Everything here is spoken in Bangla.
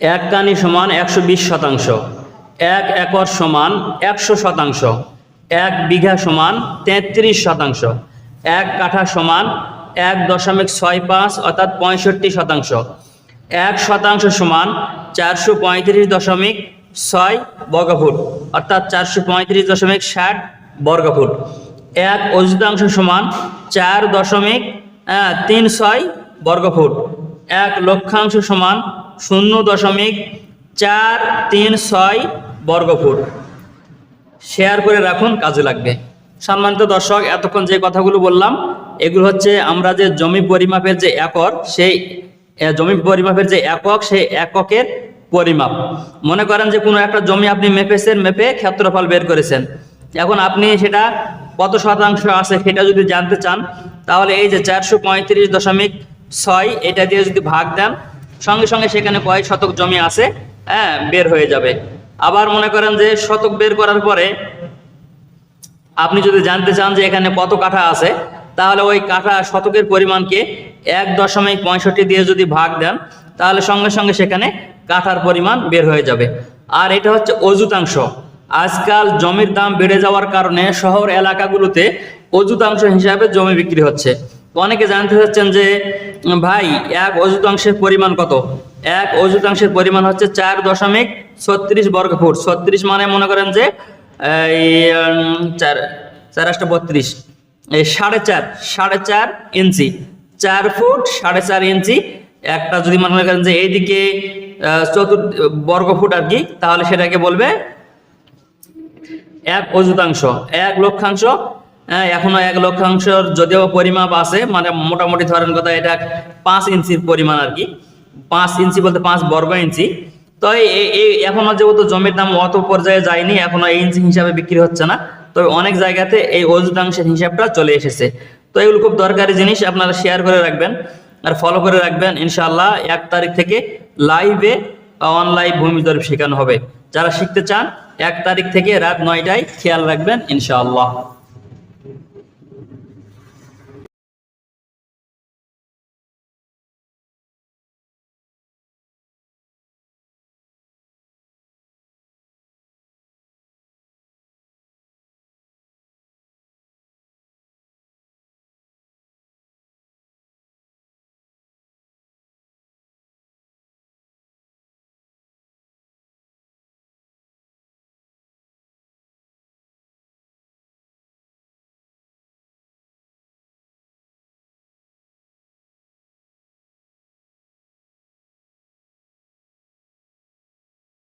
এক কানি সমান একশো বিশ শতাংশ। এক একর সমান একশো শতাংশ। এক বিঘা সমান তেত্রিশ শতাংশ। এক কাঠা সমান এক দশমিক ছয় পাঁচ অর্থাৎ পঁয়ষট্টি শতাংশ। এক শতাংশ সমান চারশো পঁয়ত্রিশ দশমিক ছয় বর্গফুট অর্থাৎ চারশো পঁয়ত্রিশ দশমিক ষাট বর্গফুট। এক অযুতাংশ সমান চার দশমিক তিন ছয় বর্গফুট। এক লক্ষাংশ সমান শূন্য দশমিক চার তিন ছয় বর্গফুট। শেয়ার করে রাখুন, কাজে লাগবে। সম্মানিত দর্শক, এতক্ষণ যে কথাগুলো বললাম, এগুলো হচ্ছে আমরা যে জমি পরিমাপের যে একর, সেই জমি পরিমাপের যে একক, সেই এককের পরিমাপ। মনে করেন যে কোনো একটা জমি আপনি মেপেছেন, মেপে ক্ষেত্রফল বের করেছেন। এখন আপনি সেটা কত শতাংশ আছে সেটা যদি জানতে চান, তাহলে এই যে চারশো পঁয়ত্রিশ দশমিক ছয়, এটা দিয়ে যদি ভাগ দেন সঙ্গে সঙ্গে সেখানে কয় শতক জমি আছে হ্যাঁ বের হয়ে যাবে। আবার মনে করেন যে শতক বের করার পরে আপনি যদি জানতে চান যে এখানে কত কাঠা আছে, তাহলে ওই কাঠা শতকের পরিমাণকে এক দশমিক পঁয়ষট্টি দিয়ে যদি ভাগ দেন, তাহলে সঙ্গে সঙ্গে সেখানে কাঠার পরিমাণ বের হয়ে যাবে। আর এটা হচ্ছে অযুতাংশ। আজকাল জমির দাম বেড়ে যাওয়ার কারণে শহর এলাকাগুলোতে অযুতাংশ হিসাবে জমি বিক্রি হচ্ছে। অনেকে জানতে চাচ্ছেন যে ভাই এক অযুতাংশের পরিমাণ কত? এক অযুতাংশের পরিমাণ হচ্ছে চার দশমিক ছত্রিশ বর্গ ফুট। ছত্রিশ মানে মনে করেন যে চার বত্রিশ। এই সাড়ে চার সাড়ে চার ইঞ্চি। চার ফুট সাড়ে চার ইঞ্চি। একটা যদি মনে করেন যে এইদিকে আহ, চতুর বর্গ ফুট আর কি তাহলে সেটাকে বলবে এক অযুতাংশ এক লক্ষাংশ। হ্যাঁ, এখনও এক লক্ষাংশর যদিও পরিমাপ আছে মানে মোটামুটি ধরেন কথা এটা পাঁচ ইঞ্চির পরিমাণ আর কি। পাঁচ ইঞ্চি বলতে পাঁচ বর্গ ইঞ্চি। তো এই- এখনও যেহেতু জমির দাম অত পর্যায়ে যায়নি এখনও এই ইঞ্চি হিসাবে বিক্রি হচ্ছে না। তবে অনেক জায়গাতে এই অযুতাংশের হিসাবটা চলে এসেছে। তো এগুলো খুব দরকারি জিনিস আপনারা শেয়ার করে রাখবেন আর ফলো করে রাখবেন ইনশাআল্লাহ এক তারিখ থেকে লাইভে অনলাইন ভূমি জরিপ শেখানো হবে। যারা শিখতে চান এক তারিখ থেকে রাত নয়টায় খেয়াল রাখবেন ইনশাআল্লাহ।